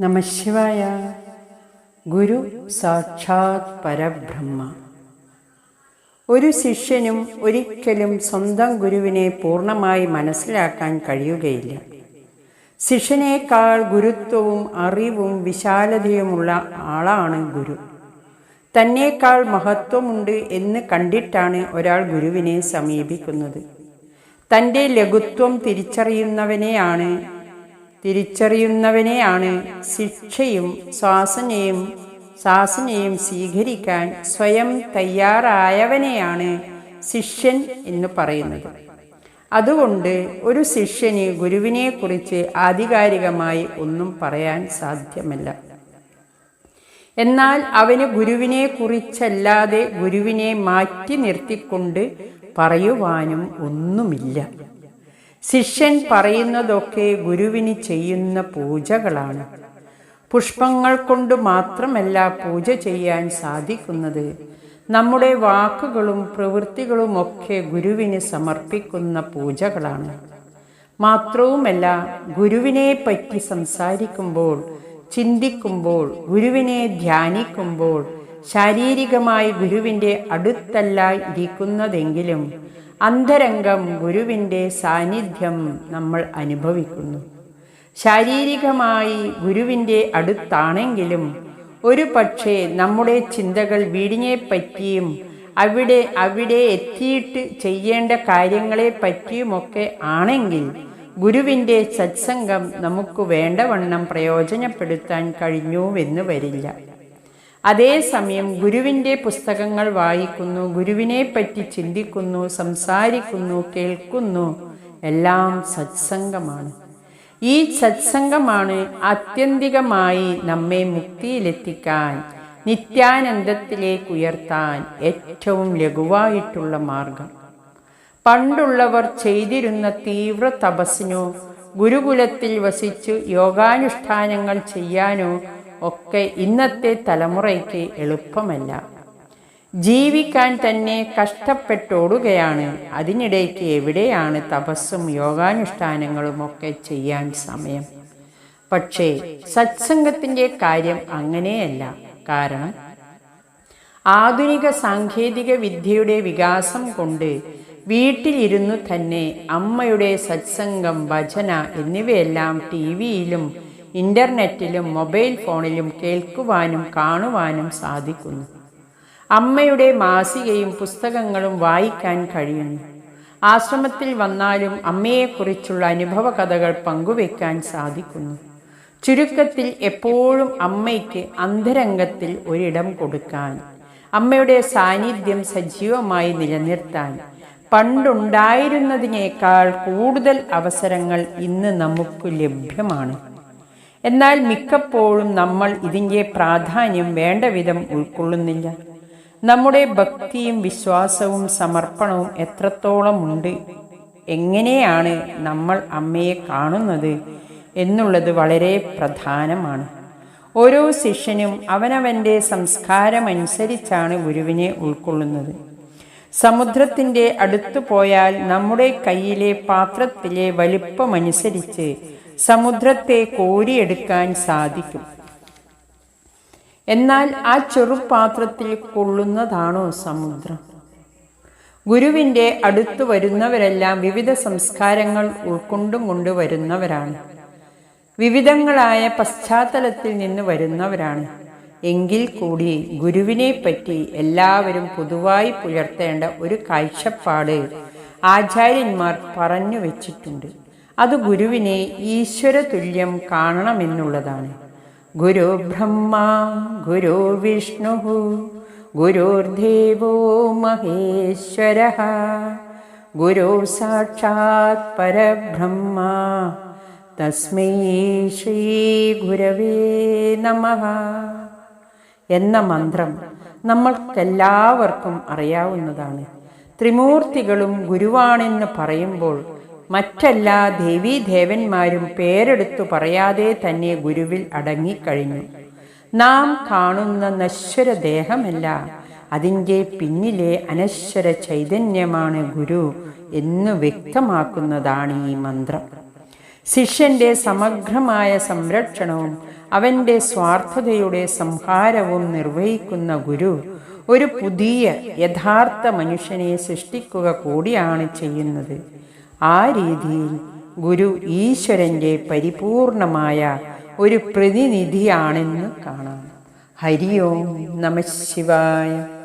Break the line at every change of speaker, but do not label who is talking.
നമശിവായ ഗുരു സാക്ഷാത് പരബ്രഹ്മ. ഒരു ശിഷ്യനും ഒരിക്കലും സ്വന്തം ഗുരുവിനെ പൂർണമായി മനസ്സിലാക്കാൻ കഴിയുകയില്ല. ശിഷ്യനേക്കാൾ ഗുരുത്വവും അറിവും വിശാലതയുമുള്ള ആളാണ് ഗുരു. തന്നേക്കാൾ മഹത്വമുണ്ട് എന്ന് കണ്ടിട്ടാണ് ഒരാൾ ഗുരുവിനെ സമീപിക്കുന്നത്. തന്റെ ലഘുത്വം തിരിച്ചറിയുന്നവനെയാണ് തിരിച്ചറിയുന്നവനെയാണ് ശിക്ഷയും ശ്വാസനയും ശാസനയും സ്വീകരിക്കാൻ സ്വയം തയ്യാറായവനെയാണ് ശിഷ്യൻ എന്ന് പറയുന്നത്. അതുകൊണ്ട് ഒരു ശിഷ്യന് ഗുരുവിനെക്കുറിച്ച് ആധികാരികമായി ഒന്നും പറയാൻ സാധ്യമല്ല. എന്നാൽ അവന് ഗുരുവിനെ കുറിച്ചല്ലാതെ ഗുരുവിനെ മാറ്റി നിർത്തിക്കൊണ്ട് പറയുവാനും ഒന്നുമില്ല. ശിഷ്യൻ പറയുന്നതൊക്കെ ഗുരുവിന് ചെയ്യുന്ന പൂജകളാണ്. പുഷ്പങ്ങൾ കൊണ്ട് മാത്രമല്ല പൂജ ചെയ്യാൻ സാധിക്കുന്നത്. നമ്മുടെ വാക്കുകളും പ്രവൃത്തികളുമൊക്കെ ഗുരുവിന് സമർപ്പിക്കുന്ന പൂജകളാണ്. മാത്രവുമല്ല ഗുരുവിനെ പറ്റി സംസാരിക്കുമ്പോൾ ചിന്തിക്കുമ്പോൾ ഗുരുവിനെ ധ്യാനിക്കുമ്പോൾ ശാരീരികമായി ഗുരുവിന്റെ അടുത്തല്ല ഇരിക്കുന്നതെങ്കിലും അന്തരംഗം ഗുരുവിന്റെ സാന്നിധ്യം നമ്മൾ അനുഭവിക്കുന്നു. ശാരീരികമായി ഗുരുവിന്റെ അടുത്താണെങ്കിലും ഒരു പക്ഷേ നമ്മുടെ ചിന്തകൾ വീടിനെ പറ്റിയും അവിടെ അവിടെ എത്തിയിട്ട് ചെയ്യേണ്ട കാര്യങ്ങളെ പറ്റിയുമൊക്കെ ആണെങ്കിൽ ഗുരുവിന്റെ സത്സംഗം നമുക്ക് വേണ്ടവണ്ണം പ്രയോജനപ്പെടുത്താൻ കഴിഞ്ഞുവെന്ന് വരില്ല. അതേസമയം ഗുരുവിന്റെ പുസ്തകങ്ങൾ വായിക്കുന്നു ഗുരുവിനെ പറ്റി ചിന്തിക്കുന്നു സംസാരിക്കുന്നു കേൾക്കുന്നു. എല്ലാം സത്സംഗമാണ്. ഈ സത്സംഗമാണ് ആത്യന്തികമായി നമ്മെ മുക്തിയിലെത്തിക്കാൻ നിത്യാനന്ദത്തിലേക്ക് ഉയർത്താൻ ഏറ്റവും ലഘുവായിട്ടുള്ള മാർഗം. പണ്ടുള്ളവർ ചെയ്തിരുന്ന തീവ്ര തപസ്സിനോ ഗുരുകുലത്തിൽ വസിച്ചു യോഗാനുഷ്ഠാനങ്ങൾ ചെയ്യാനോ ഒക്കെ ഇന്നത്തെ തലമുറയ്ക്ക് എളുപ്പമല്ല. ജീവിക്കാൻ തന്നെ കഷ്ടപ്പെട്ടോടുകയാണ്. അതിനിടയ്ക്ക് എവിടെയാണ് തപസ്സും യോഗാനുഷ്ഠാനങ്ങളും ഒക്കെ ചെയ്യാൻ സമയം? പക്ഷേ സത്സംഗത്തിന്റെ കാര്യം അങ്ങനെയല്ല. കാരണം ആധുനിക സാങ്കേതിക വിദ്യയുടെ വികാസം കൊണ്ട് വീട്ടിലിരുന്നു തന്നെ അമ്മയുടെ സത്സംഗം ഭജന എന്നിവയെല്ലാം ടി വിയിലും ഇന്റർനെറ്റിലും മൊബൈൽ ഫോണിലും കേൾക്കുവാനും കാണുവാനും സാധിക്കുന്നു. അമ്മയുടെ മാസികയും പുസ്തകങ്ങളും വായിക്കാൻ കഴിയുന്നു. ആശ്രമത്തിൽ വന്നാലും അമ്മയെക്കുറിച്ചുള്ള അനുഭവ കഥകൾ പങ്കുവെക്കാൻ സാധിക്കുന്നു. ചുരുക്കത്തിൽ എപ്പോഴും അമ്മയ്ക്ക് അന്തരംഗത്തിൽ ഒരിടം കൊടുക്കാൻ അമ്മയുടെ സാന്നിധ്യം സജീവമായി നിലനിർത്താൻ പണ്ടുണ്ടായിരുന്നതിനേക്കാൾ കൂടുതൽ അവസരങ്ങൾ ഇന്ന് നമുക്ക് ലഭ്യമാണ്. എന്നാൽ മിക്കപ്പോഴും നമ്മൾ ഇതിന്റെ പ്രാധാന്യം വേണ്ട വിധം ഉൾക്കൊള്ളുന്നില്ല. നമ്മുടെ ഭക്തിയും വിശ്വാസവും സമർപ്പണവും എത്രത്തോളമുണ്ട് എങ്ങനെയാണ് നമ്മൾ അമ്മയെ കാണുന്നത് എന്നുള്ളത് വളരെ പ്രധാനമാണ്. ഓരോ ശിഷ്യനും അവനവന്റെ സംസ്കാരമനുസരിച്ചാണ് ഗുരുവിനെ ഉൾക്കൊള്ളുന്നത്. സമുദ്രത്തിന്റെ അടുത്തു പോയാൽ നമ്മുടെ കയ്യിലെ പാത്രത്തിലെ വലിപ്പമനുസരിച്ച് സമുദ്രത്തെ കോരിയെടുക്കാൻ സാധിക്കും. എന്നാൽ ആ ചെറുപാത്രത്തിൽ കൊള്ളുന്നതാണോ സമുദ്രം? ഗുരുവിന്റെ അടുത്തു വരുന്നവരെല്ലാം വിവിധ സംസ്കാരങ്ങൾ ഉൾക്കൊണ്ടും കൊണ്ടുവരുന്നവരാണ്. വിവിധങ്ങളായ പശ്ചാത്തലത്തിൽ നിന്ന് വരുന്നവരാണ്. എങ്കിൽ കൂടി ഗുരുവിനെ പറ്റി എല്ലാവരും പൊതുവായി പുലർത്തേണ്ട ഒരു കാഴ്ചപ്പാട് ആചാര്യന്മാർ പറഞ്ഞു വെച്ചിട്ടുണ്ട്. അത് ഗുരുവിനെ ഈശ്വര തുല്യം കാണണമെന്നുള്ളതാണ്. ഗുരു ബ്രഹ്മ ഗുരു വിഷ്ണു ഗുരുർദേവോ മഹേശ്വര ഗുരു സാക്ഷാത് പരബ്രഹ്മ തസ്മൈ ശ്രീ ഗുരവേ നമ എന്ന മന്ത്രം നമ്മൾക്കെല്ലാവർക്കും അറിയാവുന്നതാണ്. ത്രിമൂർത്തികളും ഗുരുവാണെന്ന് പറയുമ്പോൾ മറ്റെല്ലാ ദേവീദേവന്മാരും പേരെടുത്തു പറയാതെ തന്നെ ഗുരുവിൽ അടങ്ങിക്കഴിഞ്ഞു. നാം കാണുന്ന നശ്വര ദേഹമല്ല അതിന്റെ പിന്നിലെ അനശ്വര ചൈതന്യമാണ് ഗുരു എന്ന് വ്യക്തമാക്കുന്നതാണ് ഈ മന്ത്രം. ശിഷ്യന്റെ സമഗ്രമായ സംരക്ഷണവും അവന്റെ സ്വാർത്ഥതയുടെ സംഹാരവും നിർവഹിക്കുന്ന ഗുരു ഒരു പുതിയ യഥാർത്ഥ മനുഷ്യനെ സൃഷ്ടിക്കുക കൂടിയാണ് ചെയ്യുന്നത്. ആ രീതിയിൽ ഗുരു ഈശ്വരന്റെ പരിപൂർണമായ ഒരു പ്രതിനിധിയാണെന്ന് കാണാം. ഹരി ഓം നമ ശിവായ.